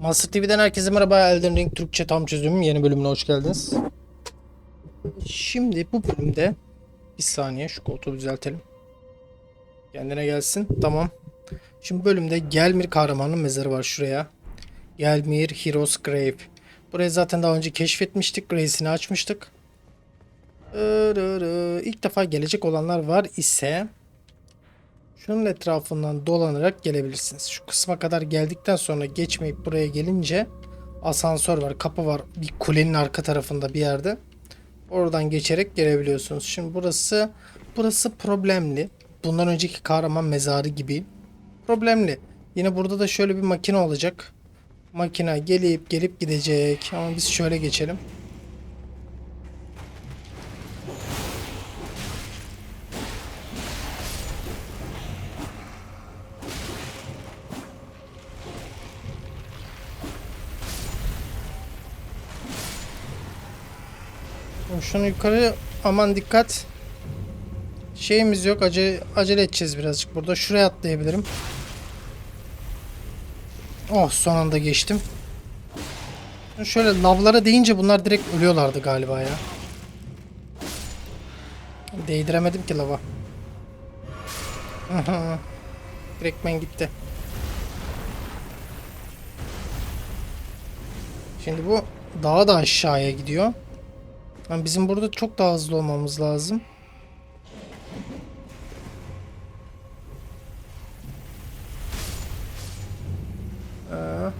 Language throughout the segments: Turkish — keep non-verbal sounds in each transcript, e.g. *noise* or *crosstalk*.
Master TV'den herkese merhaba. Elden Ring Türkçe tam çözümüm yeni bölümüne hoş geldiniz. Şimdi bu bölümde bir saniye şu koltuğu düzeltelim. Kendine gelsin. Tamam. Şimdi bölümde Gelmir kahramanın mezarı var şuraya. Gelmir Heroes Grave. Burayı zaten daha önce keşfetmiştik. Grave'sini açmıştık. İlk defa gelecek olanlar var ise Şunun etrafından dolanarak gelebilirsiniz. Şu kısma kadar geldikten sonra geçmeyip buraya gelince asansör var, kapı var bir kulenin arka tarafında bir yerde. Oradan geçerek gelebiliyorsunuz. Şimdi burası burası problemli. Bundan önceki kahraman mezarı gibi. Problemli. Yine burada da şöyle bir makine olacak. Makine gelip gelip gidecek. Ama biz şöyle geçelim. Şunu yukarı aman dikkat. Şeyimiz yok. Acele, acele edeceğiz birazcık burada. Şuraya atlayabilirim. Oh son anda geçtim. Şöyle lavlara deyince bunlar direkt ölüyorlardı galiba ya. Değdiremedim ki lava. Direktmen gitti. Şimdi bu daha da aşağıya gidiyor. Yani bizim burada çok daha hızlı olmamız lazım. Ee.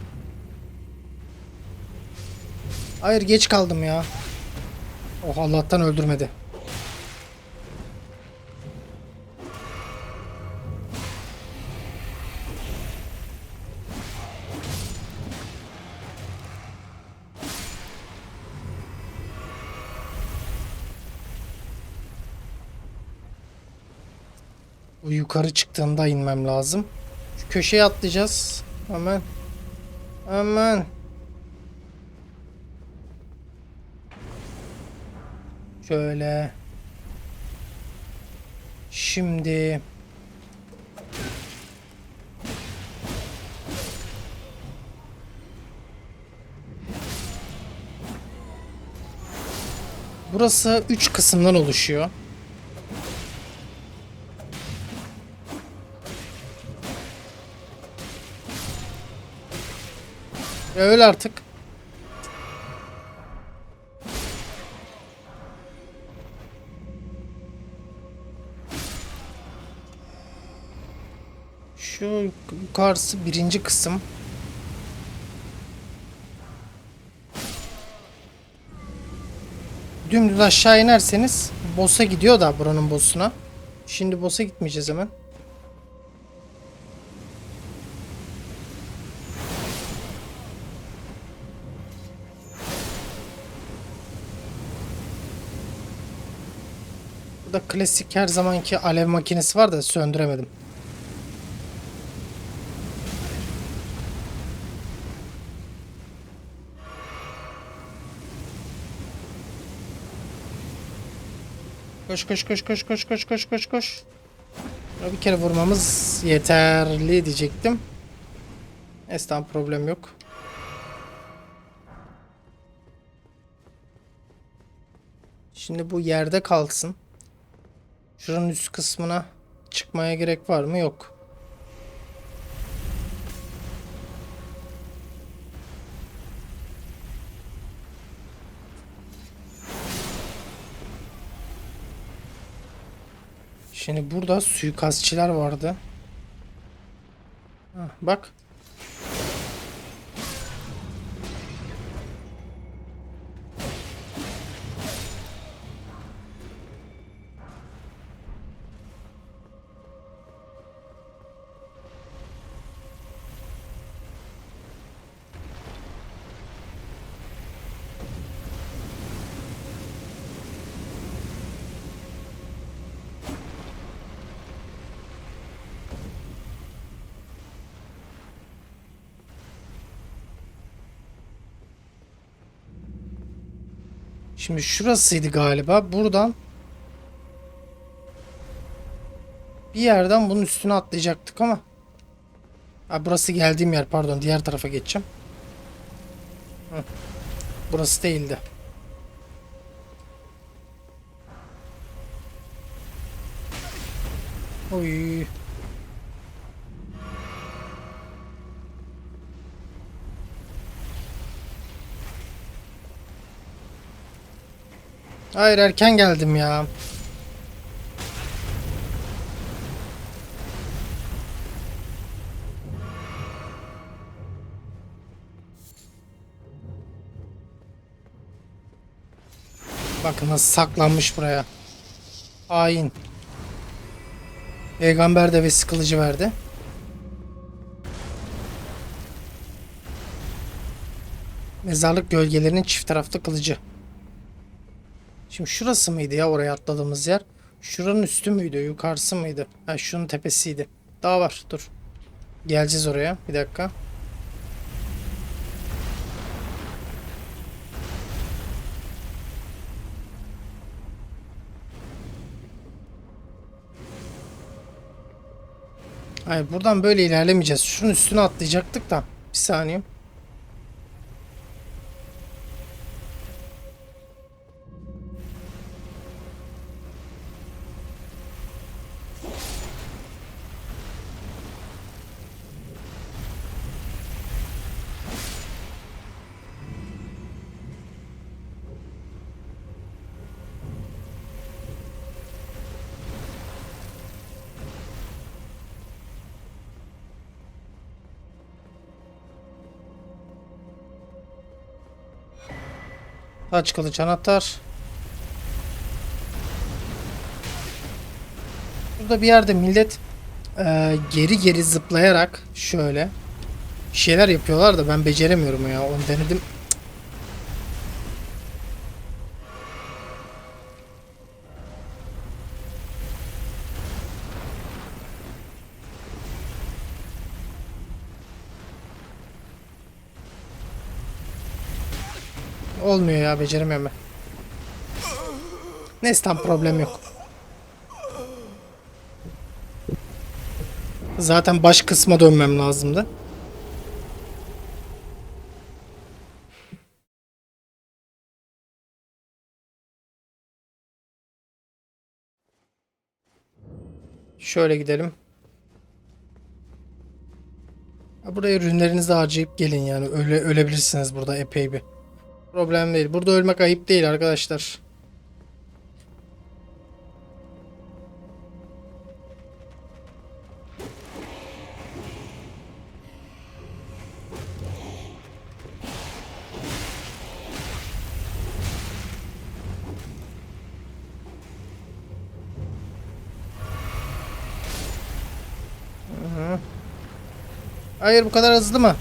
Hayır geç kaldım ya. Oh Allah'tan öldürmedi. Yukarı çıktığında inmem lazım. Şu köşeye atlayacağız. Hemen. Hemen. Şöyle. Şimdi. Burası 3 kısımdan oluşuyor. Ya öl artık. Şu yukarısı birinci kısım. Dümdüz aşağı inerseniz boss'a gidiyor da buranın boss'una. Şimdi boss'a gitmeyeceğiz hemen. Klasik her zamanki alev makinesi var da söndüremedim. Koş koş koş koş koş koş koş koş koş. Bir kere vurmamız yeterli diyecektim. Neyse problem yok. Şimdi bu yerde kalsın. Şuranın üst kısmına çıkmaya gerek var mı? Yok. Şimdi burada suikastçiler vardı. Hah, bak. Şimdi şurasıydı galiba. Buradan bir yerden bunun üstüne atlayacaktık ama. Ha, burası geldiğim yer pardon. Diğer tarafa geçeceğim. Hı. Burası değildi. Hayır erken geldim ya. Bakın nasıl saklanmış buraya. Hain. Peygamber devesi kılıcı verdi. Mezarlık gölgelerinin çift taraflı kılıcı. Şimdi şurası mıydı ya oraya atladığımız yer? Şuranın üstü müydü? Yukarısı mıydı? Ha şunun tepesiydi. Daha var. Dur. Geleceğiz oraya. Bir dakika. Hayır buradan böyle ilerlemeyeceğiz. Şunun üstüne atlayacaktık da. Bir saniye. Taç kılıç anahtar. Burada bir yerde millet e, geri geri zıplayarak şöyle şeyler yapıyorlar da ben beceremiyorum ya. Onu denedim. Olmuyor ya beceremiyorum ben. Neyse tam problem yok. Zaten baş kısma dönmem lazımdı. Şöyle gidelim. Buraya ürünlerinizi harcayıp gelin yani. Öle, ölebilirsiniz burada epey bir. Problem değil. Burada ölmek ayıp değil arkadaşlar. Hayır bu kadar hızlı mı?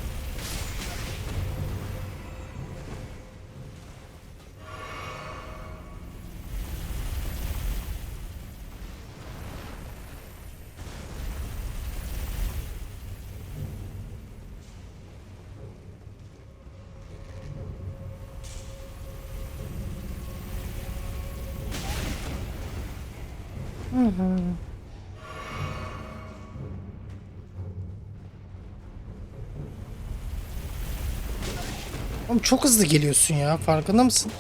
Oğlum çok hızlı geliyorsun ya. Farkında mısın?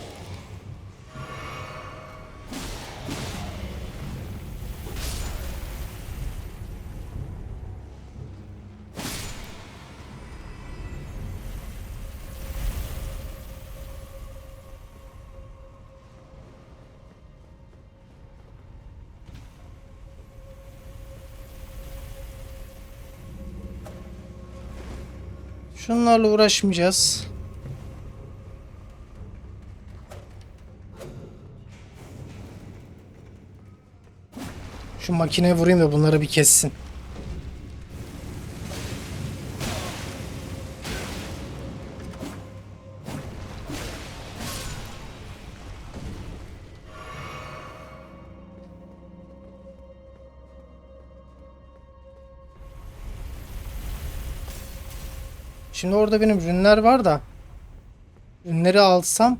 Şunlarla uğraşmayacağız. Şu makineye vurayım da bunları bir kessin. Şimdi orada benim ürünler var da ürünleri alsam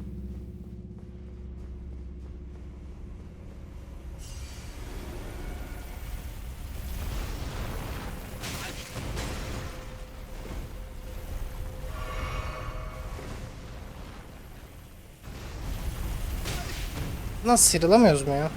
Bundan sıyrılamıyoruz mu ya?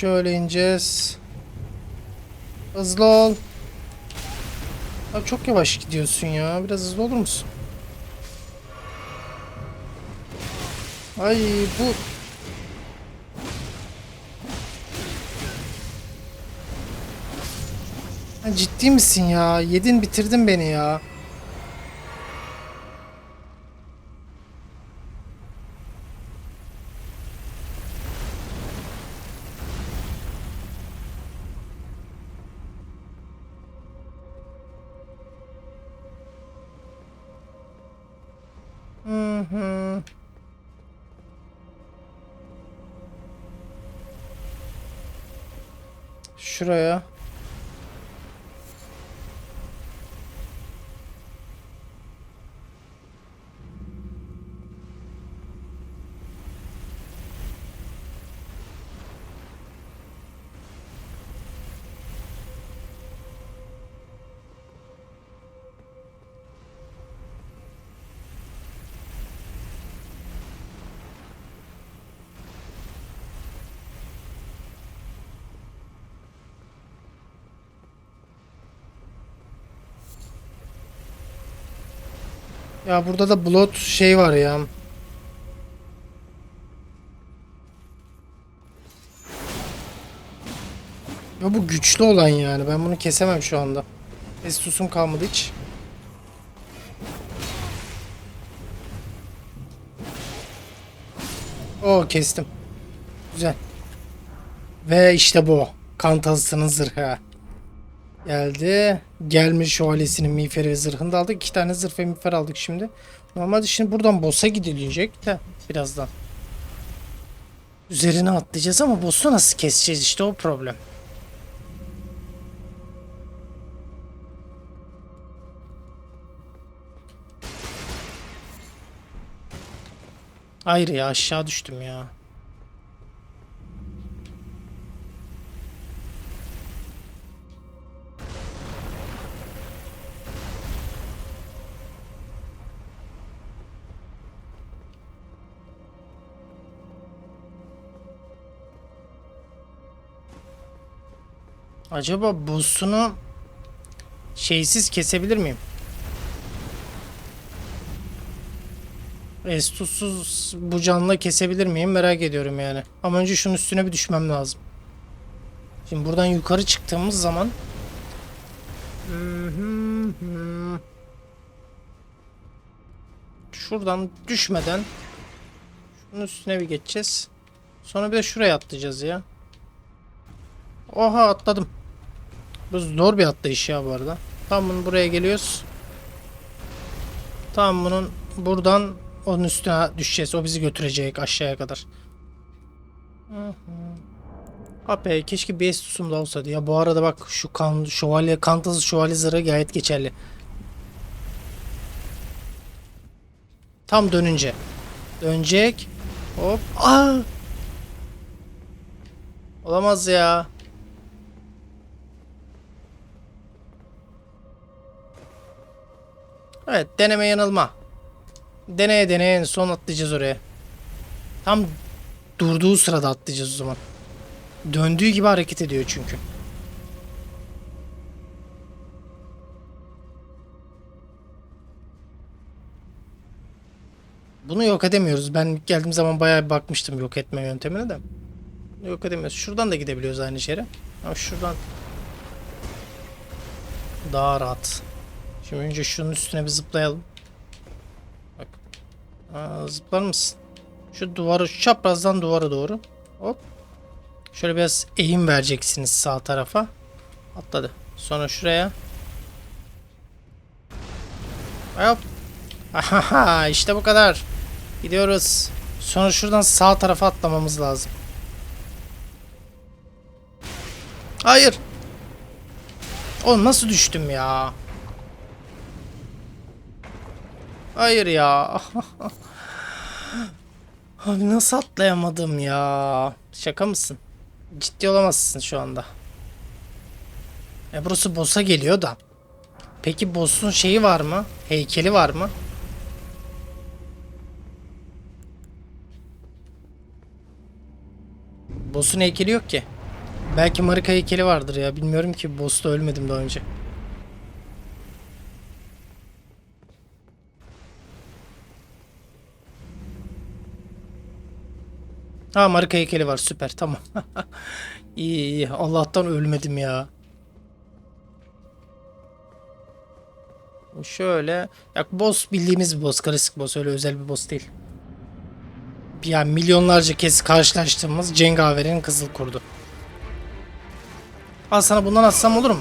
Şöyle ineceğiz. Hızlı ol. Abi çok yavaş gidiyorsun ya. Biraz hızlı olur musun? Ay bu ciddi misin ya? Yedin bitirdin beni ya. Şuraya. Ya burada da blood şey var ya. Ya bu güçlü olan yani. Ben bunu kesemem şu anda. Estus'um kalmadı hiç. Oo kestim. Güzel. Ve işte bu. Kantasının zırhı. Geldi. Gelmiş şövalyesinin miğferi ve zırhını da aldık. İki tane zırh ve miğfer aldık şimdi. Normalde şimdi buradan boss'a gidilecek de birazdan. Üzerine atlayacağız ama boss'u nasıl keseceğiz işte o problem. Hayır ya aşağı düştüm ya. Acaba boss'unu şeysiz kesebilir miyim? Estus'suz bu canla kesebilir miyim merak ediyorum yani. Ama önce şunun üstüne bir düşmem lazım. Şimdi buradan yukarı çıktığımız zaman Şuradan düşmeden şunun üstüne bir geçeceğiz. Sonra bir de şuraya atlayacağız ya. Oha atladım. Bu zor bir atlayış ya bu arada. Tam bunu buraya geliyoruz. Tam bunun buradan onun üstüne düşeceğiz. O bizi götürecek aşağıya kadar. Abi keşke bir estusum da olsaydı. Ya bu arada bak şu kan şövalye kantası şövalye zırhı gayet geçerli. Tam dönünce. Dönecek. Hop. Aa! Olamaz ya. Evet deneme yanılma. Deneye deneye en son atlayacağız oraya. Tam durduğu sırada atlayacağız o zaman. Döndüğü gibi hareket ediyor çünkü. Bunu yok edemiyoruz. Ben geldiğim zaman bayağı bir bakmıştım yok etme yöntemine de. Yok edemiyoruz. Şuradan da gidebiliyoruz aynı yere. Ama şuradan daha rahat. Şimdi önce şunun üstüne bir zıplayalım. Bak. Aa, zıplar mısın? Şu duvarı, şu çaprazdan duvara doğru. Hop. Şöyle biraz eğim vereceksiniz sağ tarafa. Atladı. Sonra şuraya. Hop. Ahaha işte bu kadar. Gidiyoruz. Sonra şuradan sağ tarafa atlamamız lazım. Hayır. Oğlum nasıl düştüm ya? Hayır ya. Abi nasıl atlayamadım ya? Şaka mısın? Ciddi olamazsın şu anda. E burası boss'a geliyor da. Peki boss'un şeyi var mı? Heykeli var mı? Boss'un heykeli yok ki. Belki Marika heykeli vardır ya. Bilmiyorum ki boss'ta ölmedim daha önce. Ha Marika heykeli var süper tamam. *laughs* iyi iyi Allah'tan ölmedim ya. Şöyle. Ya boss bildiğimiz bir boss. Klasik boss. Öyle özel bir boss değil. Yani milyonlarca kez karşılaştığımız Cengaver'in kızıl kurdu. Al sana bundan atsam olur mu?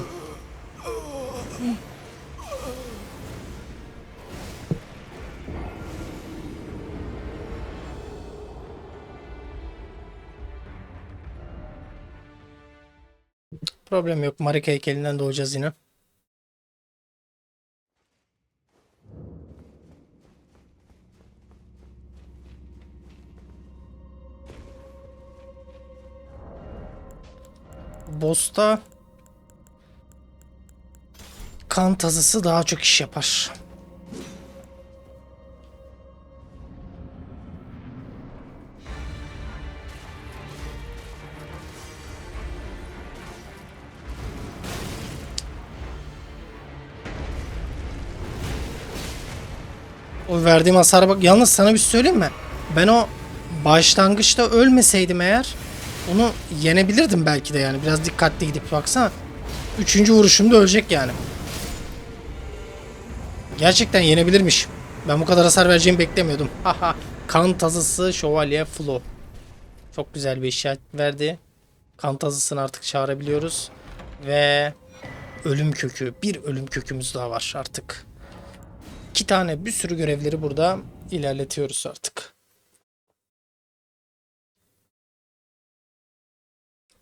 Problem yok. Marika heykelinden doğacağız yine. Boss'ta kan tazısı daha çok iş yapar. Verdiğim hasara bak. Yalnız sana bir şey söyleyeyim mi? Ben o başlangıçta ölmeseydim eğer onu yenebilirdim belki de yani. Biraz dikkatli gidip baksana. Üçüncü vuruşumda ölecek yani. Gerçekten yenebilirmiş. Ben bu kadar hasar vereceğimi beklemiyordum. Haha. kan tazısı şövalye Flo. Çok güzel bir işaret verdi. Kan tazısını artık çağırabiliyoruz. Ve ölüm kökü. Bir ölüm kökümüz daha var artık. İki tane bir sürü görevleri burada ilerletiyoruz artık.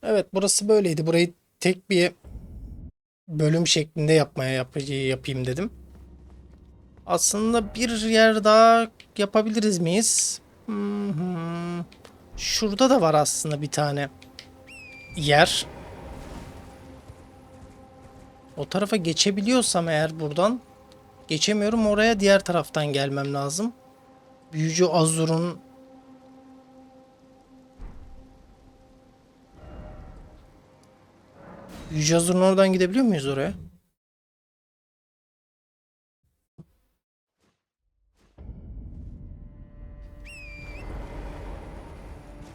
Evet burası böyleydi. Burayı tek bir bölüm şeklinde yapmaya yap yapayım dedim. Aslında bir yer daha yapabiliriz miyiz? Hı. Şurada da var aslında bir tane yer. O tarafa geçebiliyorsam eğer buradan geçemiyorum oraya diğer taraftan gelmem lazım. Büyücü Azur'un Yüce Azur'un oradan gidebiliyor muyuz oraya?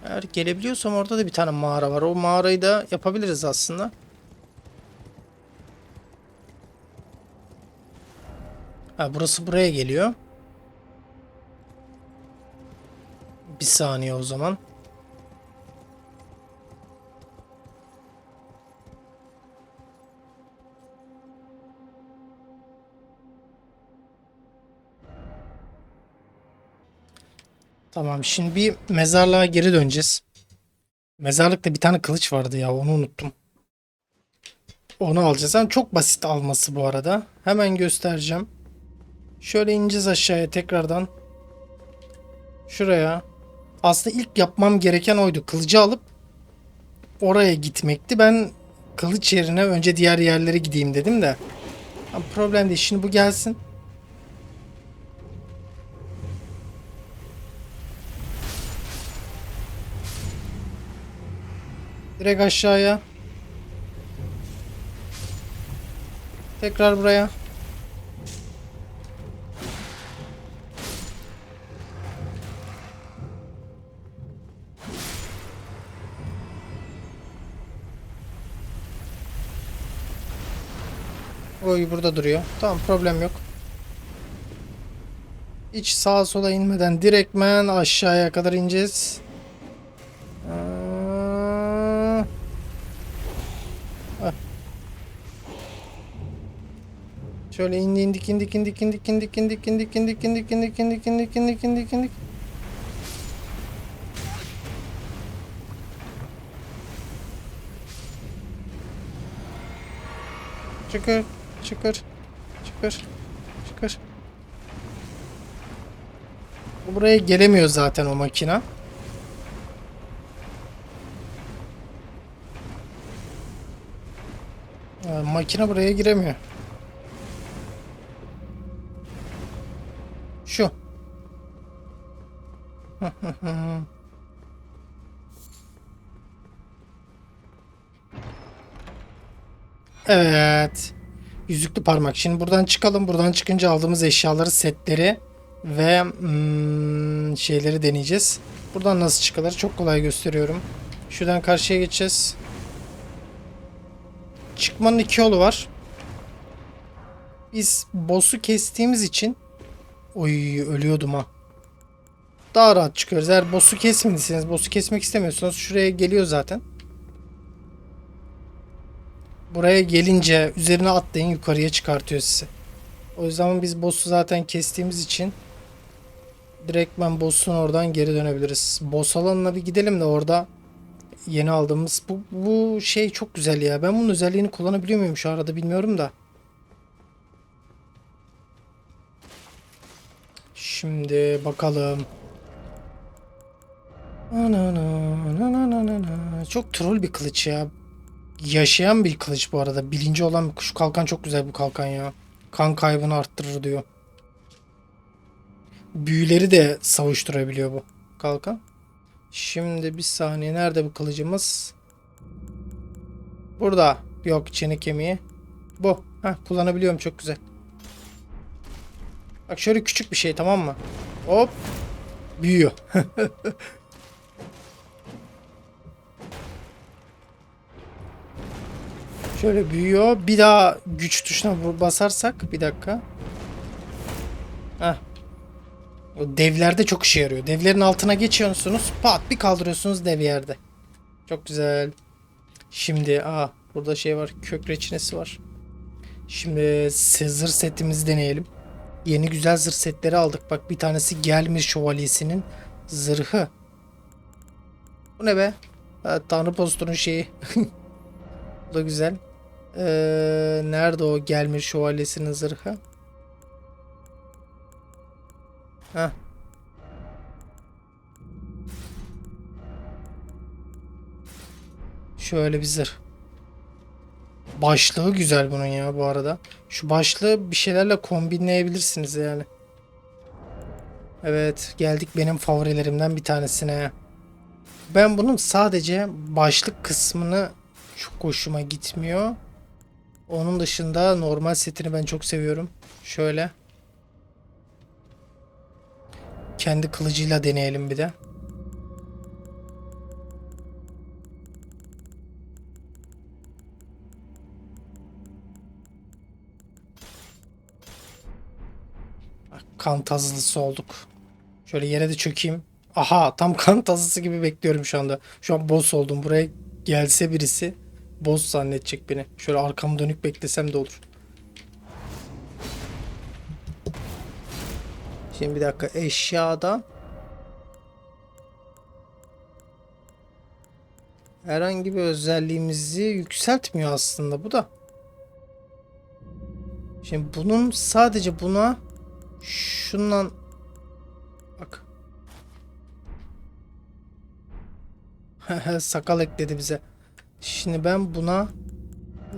Eğer gelebiliyorsam orada da bir tane mağara var. O mağarayı da yapabiliriz aslında. Ha, burası buraya geliyor. Bir saniye o zaman. Tamam şimdi bir mezarlığa geri döneceğiz. Mezarlıkta bir tane kılıç vardı ya onu unuttum. Onu alacağız. Hem çok basit alması bu arada. Hemen göstereceğim. Şöyle ineceğiz aşağıya tekrardan. Şuraya. Aslında ilk yapmam gereken oydu. Kılıcı alıp oraya gitmekti. Ben kılıç yerine önce diğer yerlere gideyim dedim de. Ama problem değil. Şimdi bu gelsin. Direkt aşağıya. Tekrar buraya. Pro'yu burada duruyor. Tamam problem yok. Hiç sağa sola inmeden direktmen aşağıya kadar ineceğiz. Ee... Ah. Şöyle indi indik indik indik indik indik indik indik indik indik indik indik indik indik indik indik Çıkır. Çıkır. Çıkır. Çıkır. Bu Buraya gelemiyor zaten o makina. Ee, makine buraya giremiyor. Şu. *laughs* Evet. Yüzüklü parmak. Şimdi buradan çıkalım. Buradan çıkınca aldığımız eşyaları, setleri ve hmm, şeyleri deneyeceğiz. Buradan nasıl çıkılır? Çok kolay gösteriyorum. Şuradan karşıya geçeceğiz. Çıkmanın iki yolu var. Biz boss'u kestiğimiz için Oy ölüyordum ha. Daha rahat çıkıyoruz. Eğer boss'u kesmediyseniz, boss'u kesmek istemiyorsanız şuraya geliyor zaten. Buraya gelince üzerine atlayın yukarıya çıkartıyor sizi. O yüzden biz boss'u zaten kestiğimiz için direktmen boss'un oradan geri dönebiliriz. Boss alanına bir gidelim de orada yeni aldığımız bu, bu şey çok güzel ya. Ben bunun özelliğini kullanabiliyor muyum şu arada bilmiyorum da. Şimdi bakalım. Çok troll bir kılıç ya. Yaşayan bir kılıç bu arada. Bilinci olan bir şu kalkan çok güzel bu kalkan ya. Kan kaybını arttırır diyor. Büyüleri de savuşturabiliyor bu kalkan. Şimdi bir saniye. Nerede bu kılıcımız? Burada. Yok çene kemiği. Bu. Heh, kullanabiliyorum çok güzel. Bak şöyle küçük bir şey tamam mı? Hop. Büyüyor. *laughs* Şöyle büyüyor. Bir daha güç tuşuna basarsak bir dakika. Heh. O devlerde çok işe yarıyor. Devlerin altına geçiyorsunuz. Pat bir kaldırıyorsunuz dev yerde. Çok güzel. Şimdi aa burada şey var. Kök reçinesi var. Şimdi zırh setimizi deneyelim. Yeni güzel zırh setleri aldık. Bak bir tanesi Gelmir Şövalyesi'nin zırhı. Bu ne be? Tanrı postunun şeyi. *laughs* Bu da güzel. Ee, nerede o Gelmir Şövalyesi'nin zırhı? Heh. Şöyle bir zırh. Başlığı güzel bunun ya bu arada. Şu başlığı bir şeylerle kombinleyebilirsiniz yani. Evet geldik benim favorilerimden bir tanesine. Ben bunun sadece başlık kısmını çok hoşuma gitmiyor. Onun dışında normal setini ben çok seviyorum. Şöyle. Kendi kılıcıyla deneyelim bir de. Kan tazılısı olduk. Şöyle yere de çökeyim. Aha tam kan tazısı gibi bekliyorum şu anda. Şu an boss oldum. Buraya gelse birisi boss zannedecek beni. Şöyle arkamı dönük beklesem de olur. Şimdi bir dakika eşyada herhangi bir özelliğimizi yükseltmiyor aslında bu da. Şimdi bunun sadece buna şundan bak *laughs* sakal ekledi bize. Şimdi ben buna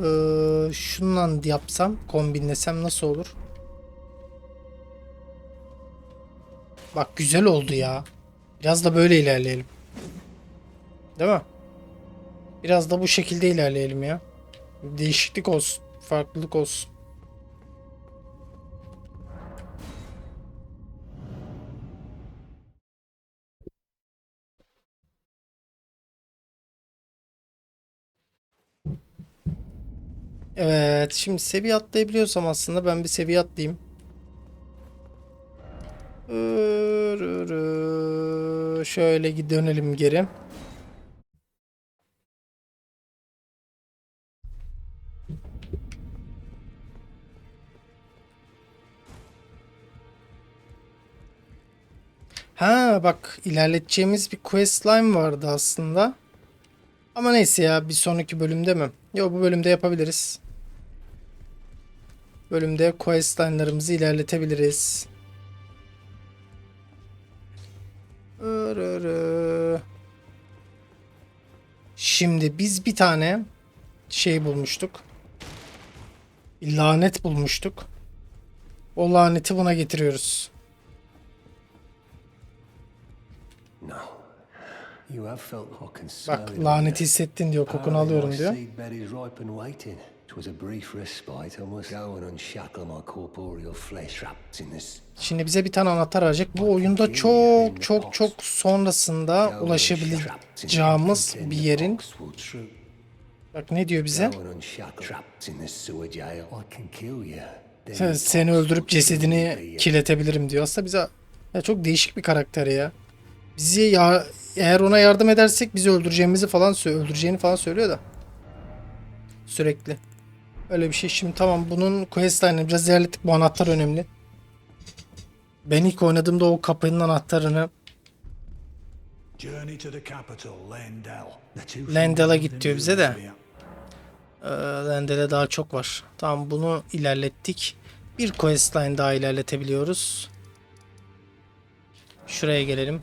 eee şundan yapsam kombinlesem nasıl olur? Bak güzel oldu ya. Biraz da böyle ilerleyelim. Değil mi? Biraz da bu şekilde ilerleyelim ya. Değişiklik olsun. Farklılık olsun. Evet, şimdi seviye atlayabiliyorsam aslında ben bir seviye atlayayım. Şöyle dönelim geri. Ha bak ilerleteceğimiz bir questline vardı aslında. Ama neyse ya bir sonraki bölümde mi? Yok bu bölümde yapabiliriz. bölümde questline'larımızı ilerletebiliriz. Örörö. Şimdi biz bir tane şey bulmuştuk. Lanet bulmuştuk. O laneti buna getiriyoruz. Bak laneti hissettin diyor. Kokunu alıyorum diyor. Şimdi bize bir tane anahtar verecek. Bu oyunda çok çok çok sonrasında ulaşabileceğimiz bir yerin. Bak ne diyor bize? Seni öldürüp cesedini kirletebilirim diyor. Aslında bize ya çok değişik bir karakter ya. Bizi ya eğer ona yardım edersek bizi öldüreceğimizi falan söylüyor. Öldüreceğini falan söylüyor da. Sürekli. Öyle bir şey. Şimdi tamam bunun questline'ını biraz ilerlettik. Bu anahtar önemli. Ben ilk oynadığımda o kapının anahtarını Lendel'a git diyor bize de. Ee, Lendel'e daha çok var. Tamam bunu ilerlettik. Bir questline daha ilerletebiliyoruz. Şuraya gelelim.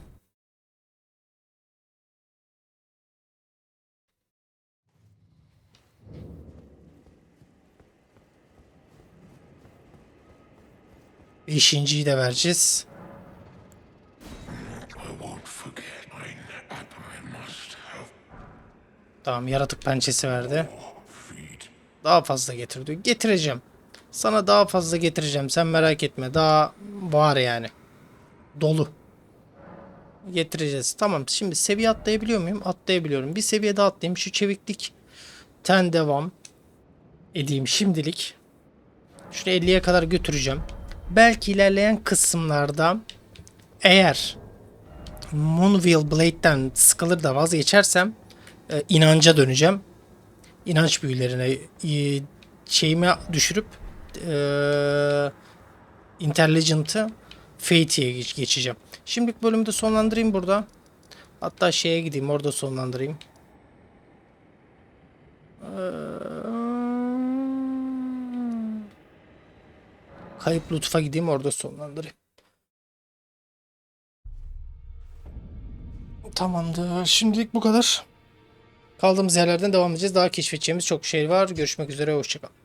Beşinciyi de vereceğiz. Tamam yaratık pençesi verdi. Daha fazla getir diyor. Getireceğim. Sana daha fazla getireceğim. Sen merak etme. Daha var yani. Dolu. Getireceğiz. Tamam. Şimdi seviye atlayabiliyor muyum? Atlayabiliyorum. Bir seviye daha atlayayım. Şu çeviklik ten devam edeyim şimdilik. Şunu 50'ye kadar götüreceğim. Belki ilerleyen kısımlarda eğer Moonwheel Blade'den sıkılır da vazgeçersem e, inanca döneceğim. İnanç büyülerine e, şeyimi düşürüp e, Intelligent'ı Fate'ye geç- geçeceğim. Şimdilik bölümü de sonlandırayım burada. Hatta şeye gideyim orada sonlandırayım. Eee, Kayıp Lütf'a gideyim orada sonlandırayım. Tamamdır. Şimdilik bu kadar. Kaldığımız yerlerden devam edeceğiz. Daha keşfedeceğimiz çok şey var. Görüşmek üzere. Hoşçakalın.